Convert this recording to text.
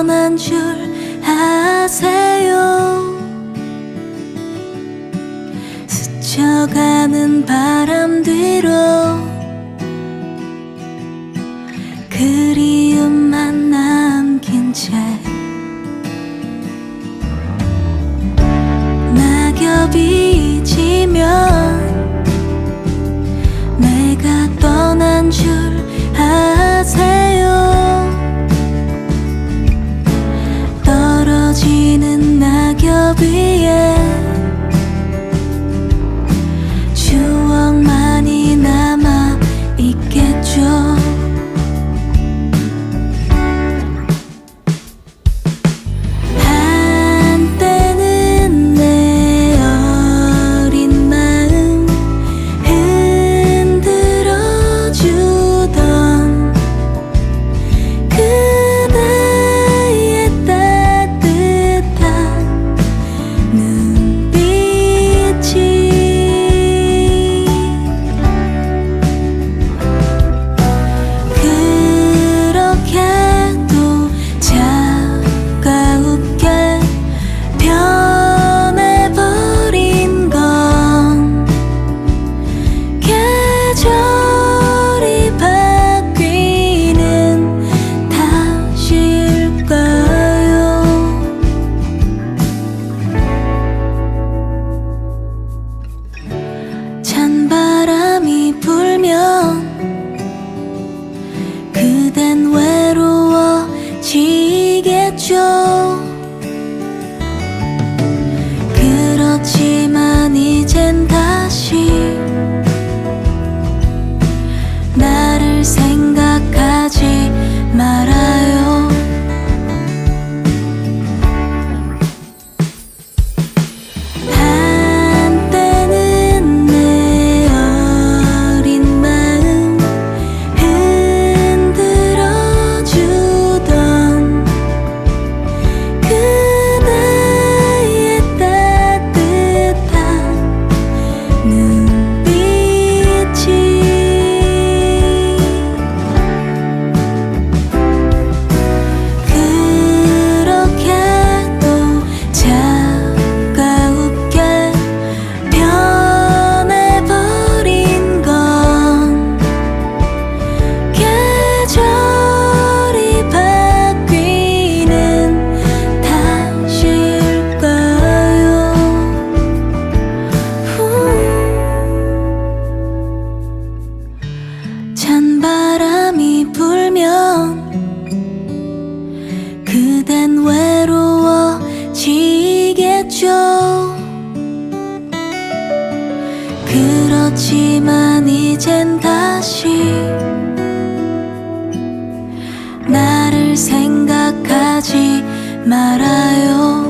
위험한 줄 아세요? 스쳐가는 바람 뒤로 떨어지는 낙엽 위에 아니겠죠? 그렇지 그렇지만 이젠 다시 나를 생각하지 말아요.